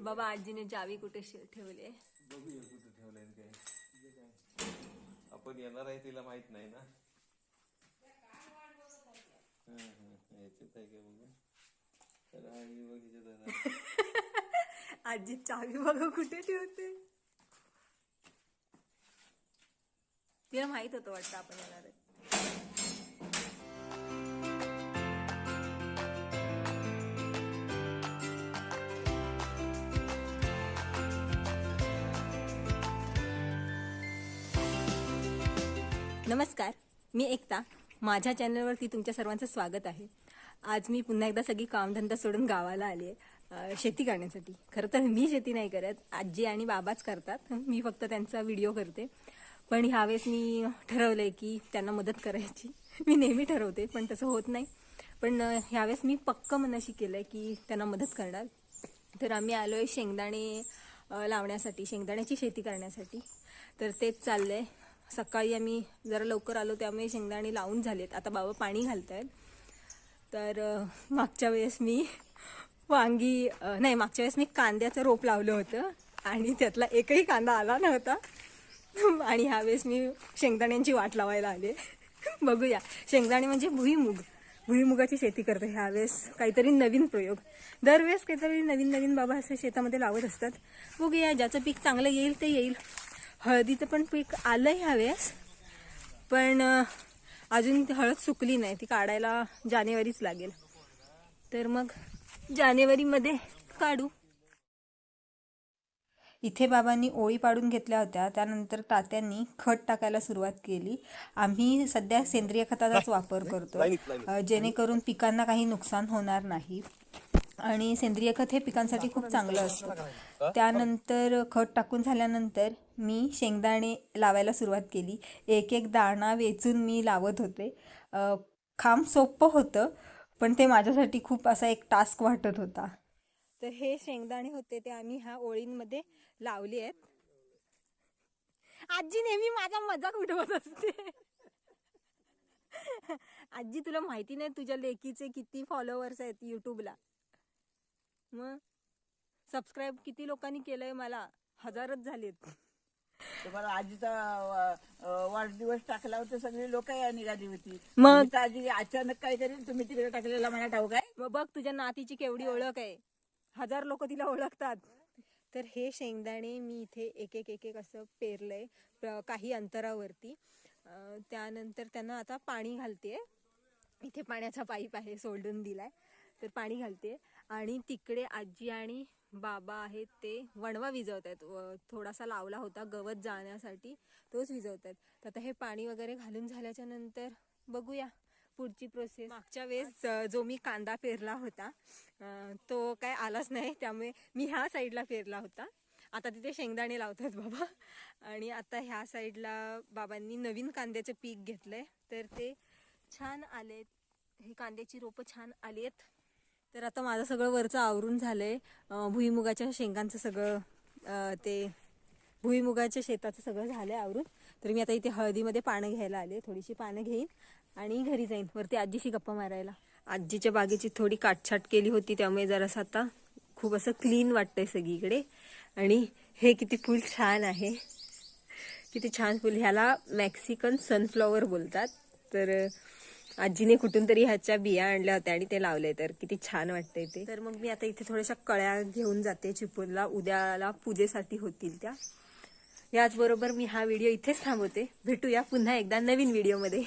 बाबा आजीने चावी कुठे ठेवली आहे? बघूया कुठं ठेवलंय आणि काय. आपण येणार आहे तिला माहीत नाही ना. हं, हं. याच्यात आहे का बघू. तर आई बघ हिच्यात आहे ना. आजी चावी बघा कुठे ठेवते? तिला माहीत होतं वाटतं आपण येणार आहे. नमस्कार मी एकता. माझ्या चॅनलवरती तुमच्या सर्वांचं स्वागत आहे. आज मी पुन्हा एकदा सगळी कामधंदा सोडून गावाला आली आहे शेती करण्यासाठी. खरं तर मी शेती नाही करत आजी आणि बाबाच करतात. मी फक्त त्यांचा व्हिडिओ करते. पण ह्यावेळेस मी ठरवलं आहे की त्यांना मदत करायची. मी नेहमी ठरवते पण तसं होत नाही. पण ह्यावेळेस मी पक्क मनाशी केलं आहे की त्यांना मदत करणार. तर आम्ही आलो आहे शेंगदाणे लावण्यासाठी शेंगदाण्याची शेती करण्यासाठी. तर तेच चाललं आहे सकाळी आम्ही जरा लवकर आलो त्यामुळे शेंगदाणे लावून झालेत. आता बाबा पाणी घालत आहेत तर मागच्या वेळेस मी वांगी नाही मागच्या वेळेस मी कांद्याचं रोप लावलं होतं आणि त्यातला एकही कांदा आला नव्हता. आणि ह्यावेळेस मी शेंगदाण्यांची वाट लावायला आले. बघूया. शेंगदाणे म्हणजे भुईमुग. भुईमुगाची शेती करते ह्यावेळेस काहीतरी नवीन प्रयोग. दरवेळेस काहीतरी नवीन नवीन बाबा असे शेतामध्ये लावत असतात. बघूया ज्याचं पीक चांगलं येईल ते येईल. हळदीचं पण पीक आलं ह्यावेळेस पण अजून ती हळद सुकली नाही. ती काढायला जानेवारीच लागेल. तर मग जानेवारीमध्ये काढू. इथे बाबांनी ओळी पाडून घेतल्या होत्या. त्यानंतर तात्यांनी खत टाकायला सुरुवात केली. आम्ही सध्या सेंद्रिय खताचाच वापर करतो जेणेकरून पिकांना काही नुकसान होणार नाही. आणि सेंद्रिय खत हे पिकांसाठी खूप चांगलं असतं. त्यानंतर खत टाकून झाल्यानंतर मी शेंगदाणे लावायला सुरुवात केली. एक एक दाणा वेचून मी लावत होते. काम सोपं होतं पण ते माझ्यासाठी खूप असा एक टास्क वाटत होता. तर हे शेंगदाणे होते ते आम्ही ह्या ओळींमध्ये लावले आहेत. आजी नेहमी माझा मजाक उडवत असते. आजी तुला माहिती नाही तुझ्या लेकीचे किती फॉलोअर्स आहेत युट्यूबला मग सबस्क्राईब किती लोकांनी केलंय मला? हजारच झालेत. तुम्हाला आजीचा अ, वाढदिवस टाकला होता सगळी लोक या निघाली होती. मग? तर आजी अचानक काय करेल? तुम्ही तिकडे टाकलेला मला ठाऊक आहे. मग बघ तुझ्या नातीची केवढी ओळख आहे. हजार लोक तिला ओळखतात. तर हे शेंगदाणे मी इथे एक एक एक एक असं पेरलंय प्र- काही अंतरावरती. अं, त्यानंतर त्यांना आता पाणी घालते इथे पाण्याचा पाईप आहे सोडून दिलाय. तर पाणी घालते. आणि तिकडे आजी आणि बाबा आहेत ते वणवा विजवत आहेत थोडासा लावला होता गवत जाण्यासाठी तोच विजवत आहेत तर आता हे पाणी वगैरे घालून झाल्याच्यानंतर बघूया पुढची प्रोसेस मागच्या वेळेस जो मी कांदा पेरला होता तो काय आलाच नाही. त्यामुळे मी ह्या साईडला पेरला होता. आता तिथे शेंगदाणे लावतात बाबा. आणि आता ह्या साईडला बाबांनी नवीन कांद्याचं पीक घेतलंय. तर ते छान आलेत. हे कांद्याची रोपं छान आलीत. तर आता माझं सगळं वरचं आवरून झालंय. आहे भुईमुगाच्या शेंगांचं सगळं ते भुईमुगाच्या शेताचं सगळं झालंय आवरून. तर मी आता इथे हळदीमध्ये पानं घ्यायला आले. थोडीशी पानं घेईन आणि घरी जाईन. वरती आजीशी गप्पा मारायला. आजीच्या बागेची थोडी काटछाट केली होती त्यामुळे जरासं आता खूप असं क्लीन वाटतंय सगळीकडे. आणि हे किती फुल छान आहे. किती छान फुल. ह्याला मॅक्सिकन सनफ्लॉवर बोलतात. तर आजीने कुठून तरी ह्याच्या बिया आणल्या होत्या आणि ते लावले तर किती छान वाटतंय ते. तर मग मी आता इथे थोड्याशा कळ्या घेऊन जाते चिपूरला उद्याला पूजेसाठी होतील त्या. याचबरोबर मी हा व्हिडिओ इथेच थांबवते. भेटूया पुन्हा एकदा नवीन व्हिडिओमध्ये.